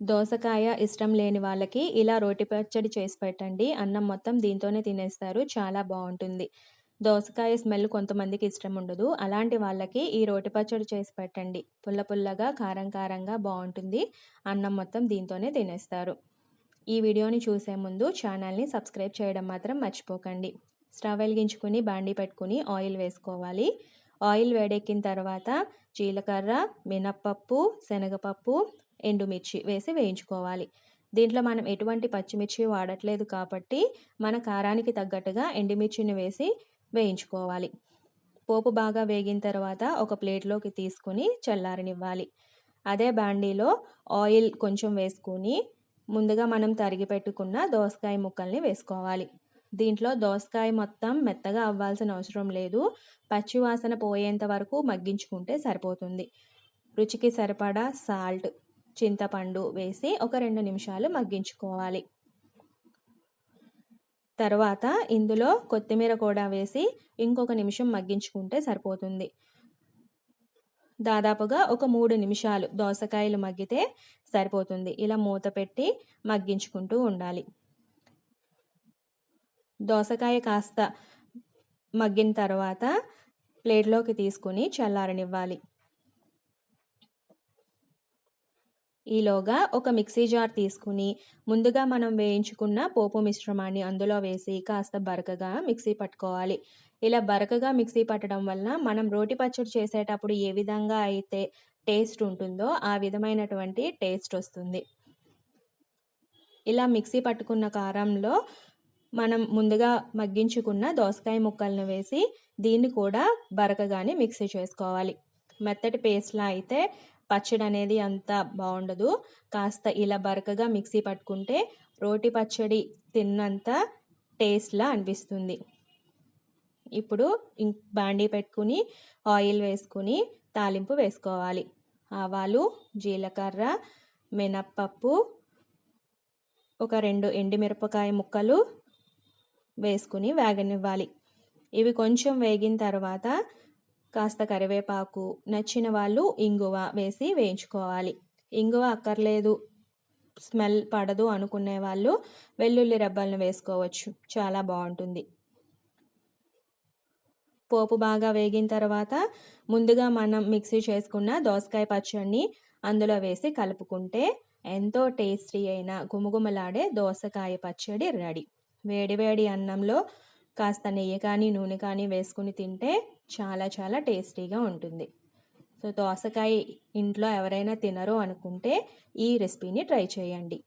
దోసకాయ ఇష్టం లేని వాళ్ళకి ఇలా రోటి పచ్చడి చేసి పెట్టండి. అన్నం మొత్తం దీంతోనే తినేస్తారు. చాలా బాగుంటుంది. దోసకాయ స్మెల్ కొంతమందికి ఇష్టం ఉండదు. అలాంటి వాళ్ళకి ఈ రోటి పచ్చడి చేసి పెట్టండి. పుల్ల పుల్లగా కారం కారంగా బాగుంటుంది. అన్నం మొత్తం దీంతోనే తినేస్తారు. ఈ వీడియోని చూసే ముందు ఛానల్ని సబ్స్క్రైబ్ చేయడం మాత్రం మర్చిపోకండి. స్టవ్ వెలిగించుకుని బాండి పెట్టుకుని ఆయిల్ వేసుకోవాలి. ఆయిల్ వేడెక్కిన తర్వాత జీలకర్ర మినప్పప్పు శనగపప్పు ఎండుమిర్చి వేసి వేయించుకోవాలి. దీంట్లో మనం ఎటువంటి పచ్చిమిర్చి వాడట్లేదు కాబట్టి మన కారానికి తగ్గట్టుగా ఎండుమిర్చిని వేసి వేయించుకోవాలి. పోపు బాగా వేగిన తర్వాత ఒక ప్లేట్లోకి తీసుకుని చల్లారనివ్వాలి. అదే బాండీలో ఆయిల్ కొంచెం వేసుకుని ముందుగా మనం తరిగి పెట్టుకున్న దోసకాయ ముక్కల్ని వేసుకోవాలి. దీంట్లో దోసకాయ మొత్తం మెత్తగా అవ్వాల్సిన అవసరం లేదు. పచ్చివాసన పోయేంత వరకు మగ్గించుకుంటే సరిపోతుంది. రుచికి సరిపడా సాల్ట్ చింతపండు వేసి ఒక రెండు నిమిషాలు మగ్గించుకోవాలి. తర్వాత ఇందులో కొత్తిమీర కూడా వేసి ఇంకొక నిమిషం మగ్గించుకుంటే సరిపోతుంది. దాదాపుగా ఒక మూడు నిమిషాలు దోసకాయలు మగ్గితే సరిపోతుంది. ఇలా మూత పెట్టి మగ్గించుకుంటూ ఉండాలి. దోసకాయ కాస్త మగ్గిన తర్వాత ప్లేట్లోకి తీసుకుని చల్లారనివ్వాలి. ఈలోగా ఒక మిక్సీ జార్ తీసుకుని ముందుగా మనం వేయించుకున్న పోపు మిశ్రమాన్ని అందులో వేసి కాస్త బరకగా మిక్సీ పట్టుకోవాలి. ఇలా బరకగా మిక్సీ పట్టడం వలన మనం రోటి పచ్చడి చేసేటప్పుడు ఏ విధంగా అయితే టేస్ట్ ఉంటుందో ఆ విధమైనటువంటి టేస్ట్ వస్తుంది. ఇలా మిక్సీ పట్టుకున్న కారంలో మనం ముందుగా మగ్గించుకున్న దోసకాయ ముక్కలను వేసి దీన్ని కూడా బరకగానే మిక్సీ చేసుకోవాలి. మెత్తటి పేస్ట్లా అయితే పచ్చడి అనేది అంత బాగుండదు. కాస్త ఇలా బరకగా మిక్సీ పట్టుకుంటే రోటి పచ్చడి తిన్నంత టేస్ట్లా అనిపిస్తుంది. ఇప్పుడు బాండీ పెట్టుకుని ఆయిల్ వేసుకుని తాలింపు వేసుకోవాలి. ఆవాలు జీలకర్ర మినప్పప్పు ఒక రెండు ఎండిమిరపకాయ ముక్కలు వేసుకుని వేగనివ్వాలి. ఇవి కొంచెం వేగిన తర్వాత కాస్త కరివేపాకు నచ్చిన వాళ్ళు ఇంగువ వేసి వేయించుకోవాలి. ఇంగువ అక్కర్లేదు స్మెల్ పడదు అనుకునే వాళ్ళు వెల్లుల్లి రెబ్బలను వేసుకోవచ్చు. చాలా బాగుంటుంది. పోపు బాగా వేగిన తర్వాత ముందుగా మనం మిక్సీ చేసుకున్న దోసకాయ పచ్చడిని అందులో వేసి కలుపుకుంటే ఎంతో టేస్టీ అయిన గుమగుమలాడే దోసకాయ పచ్చడి రెడీ. వేడివేడి అన్నంలో కాస్త నెయ్యి కానీ నూనె కానీ వేసుకుని తింటే చాలా చాలా టేస్టీగా ఉంటుంది. సో దోసకాయ ఇంట్లో ఎవరైనా తినరు అనుకుంటే ఈ రెసిపీని ట్రై చేయండి.